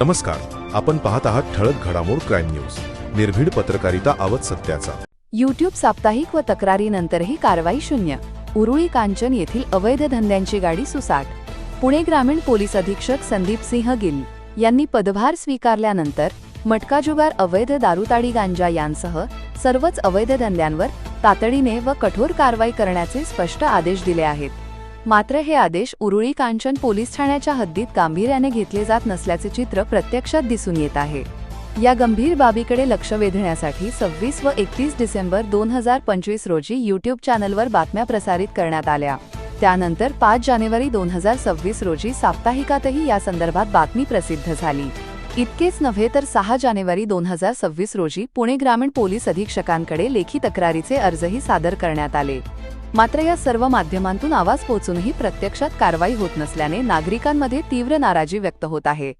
नमस्कार आपण पाहत आहात ठळक घडामोड क्राईम न्यूज. निर्भीड पत्रकारिता आवत सत्याचा. युट्यूब साप्ताहिक व तक्रारीनंतरही कारवाई शून्य. उरुळी कांचन येथील अवैध धंद्यांची गाडी सुसाट. पुणे ग्रामीण पोलीस अधीक्षक संदीप सिंह गिल यांनी पदभार स्वीकारल्यानंतर मटका जुगार अवैध दारुताडी गांजा यांसह सर्वच अवैध धंद्यांवर तातडीने व कठोर कारवाई करण्याचे स्पष्ट आदेश दिले आहेत. मात्र हे आदेश उरुळी कांचन पोलीस ठाण्याच्या हद्दीत गांभीर्याने घेतले जात नसल्याचे चित्र प्रत्यक्षात दिसून येत आहे. या गंभीर बाबीकडे लक्ष वेधण्यासाठी सव्वीस व एकतीस डिसेंबर दोन हजार पंचवीस रोजी यूट्यूब चॅनलवर बातम्या प्रसारित करण्यात आल्या. त्यानंतर पाच जानेवारी दोन हजार सव्वीस रोजी साप्ताहिकातही या संदर्भात बातमी प्रसिद्ध झाली. इतकेच नव्हे तर सहा जानेवारी दोन हजार सव्वीस रोजी पुणे ग्रामीण पोलीस अधीक्षकांकडे लेखी तक्रारीचे अर्जही सादर करण्यात आले. मात्र या सर्व माध्यमांतून आवाज पोहोचूनही प्रत्यक्षात कारवाई होत नसल्याने नागरिकांमध्ये तीव्र नाराजी व्यक्त होत आहे.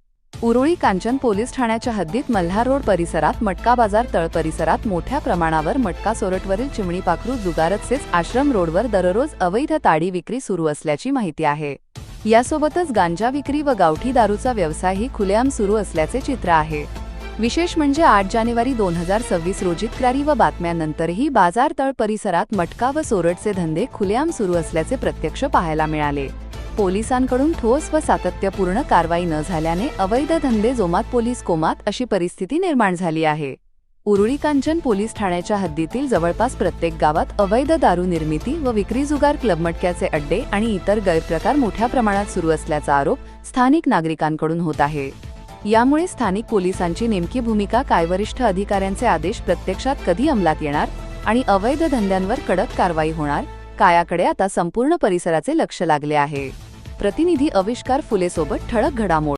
उरुळी कांचन पोलीस ठाण्याच्या हद्दीत मल्हार रोड परिसरात मटका बाजार तळ परिसरात मोठ्या प्रमाणावर मटका सोरटवरील चिमणी पाखरू जुगारतसेच आश्रम रोडवर दररोज अवैध ताडी विक्री सुरू असल्याची माहिती आहे. यासोबतच गांजा विक्री व गावठी दारूचा व्यवसायही खुलेआम सुरू असल्याचे चित्र आहे. विशेष म्हणजे आठ जानेवारी दोन हजार सव्वीस रोजी तक्रारी व बातम्यांनंतरही बाजार तळ परिसरात मटका व सोरटचे धंदे खुलेआम सुरू असल्याचे प्रत्यक्ष पाहायला मिळाले. पोलिसांकडून ठोस व सातत्यपूर्ण कारवाई न झाल्याने अवैध धंदे जोमात पोलीस कोमात अशी परिस्थिती निर्माण झाली आहे. उरुळी कांचन पोलीस ठाण्याच्या हद्दीतील जवळपास प्रत्येक गावात अवैध दारू निर्मिती व विक्री जुगार क्लब मटक्याचे अड्डे आणि इतर गैरप्रकार मोठ्या प्रमाणात सुरू असल्याचा आरोप स्थानिक नागरिकांकडून होत आहे. यामुळे स्थानिक पोलिसांची नेमकी भूमिका काय वरिष्ठ अधिकाऱ्यांचे आदेश प्रत्यक्षात कधी अंमलात येणार आणि अवैध धंद्यांवर कडक कारवाई होणार कायाकडे आता संपूर्ण परिसराचे लक्ष लागले आहे. प्रतिनिधी अविष्कार फुलेसोबत ठळक घडामोड